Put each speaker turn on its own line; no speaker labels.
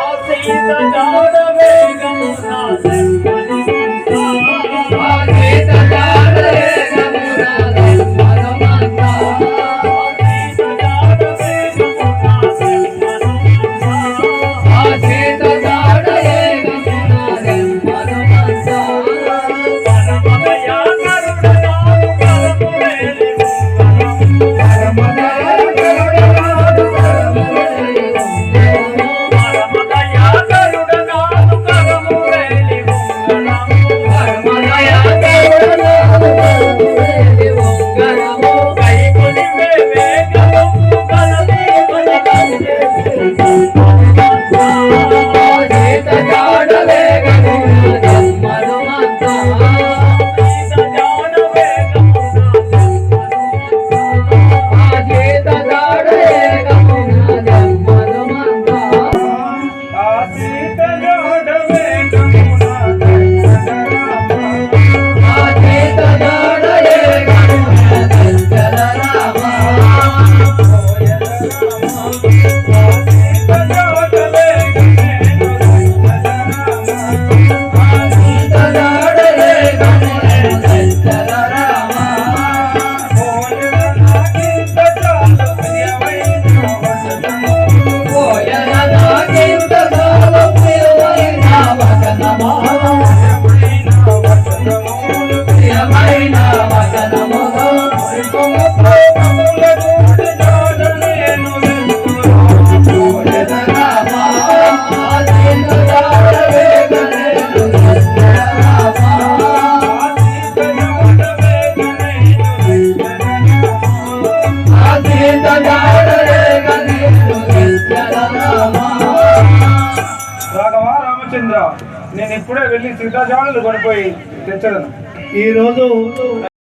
ఆశీత జాడ వేగం నా రాఘవా రామచంద్ర నేను ఇప్పుడే వెళ్ళి సీతాజానులు కొనిపోయి తెచ్చదను
ఈ రోజు